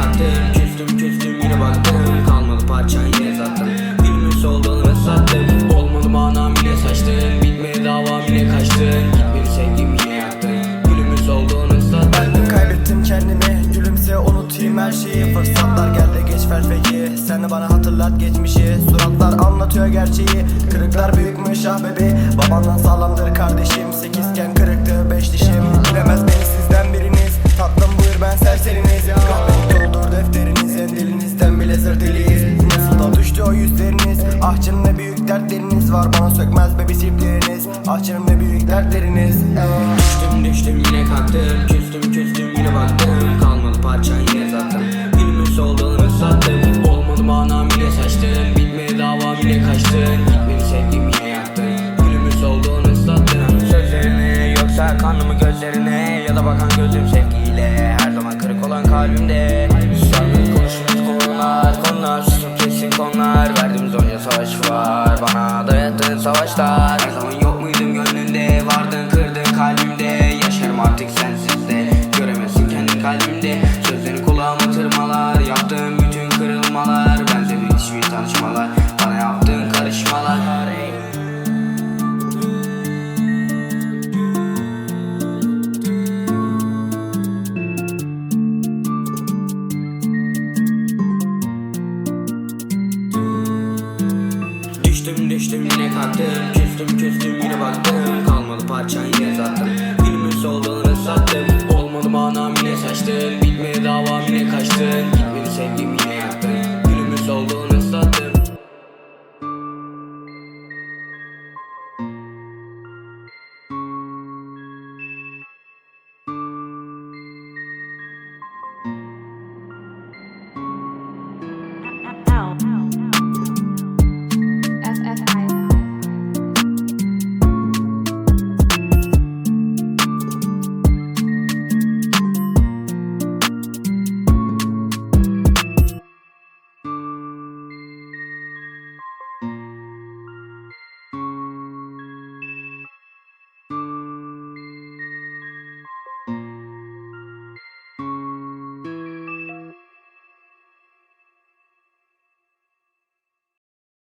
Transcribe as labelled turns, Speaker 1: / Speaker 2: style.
Speaker 1: kattım Küstüm küstüm yine baktım. Kalmadı parçan yine zattım Gülümün soldanı sattım. Olmadı manam yine saçtım. Bitmedi davam yine kaçtın Gitmeni sevdim yine yaktın Gülümün soldanı sattım. Ben de kaybettim kendimi. Gülümse unutayım her şeyi. Fırsatlar geldi geç ver peki Sen de bana hatırlat geçmişi. Suratlar anlatıyor gerçeği. Kırıklar büyükmüş ah bebi Babandan sağlam Ah ne büyük dertleriniz. Ey.
Speaker 2: Düştüm düştüm yine kalktım Küstüm küstüm yine baktım. Kalmadı parçan yine zaten Günümün solduğunu ıslattım Olmadı manam yine saçtın Bitmedi davam yine kaçtın Gitmedi sevgim yine yaktın Günümün solduğunu ıslattım Sözlerine yoksa kanımı gözlerine Ya da bakan gözüm sevgiyle. Her zaman kırık olan kalbimde. Sarmıyoruz konuşuyoruz konular Konular. Susup kesin konular. Verdiğimiz onca savaş var. Bana dayattığın savaşlar. Her zaman yok Düştüm düştüm yine kalktım Küstüm küstüm yine baktım. Kalmadı parçan yine zaten Günümün solduğunu sattım Olmadı manam yine saçtın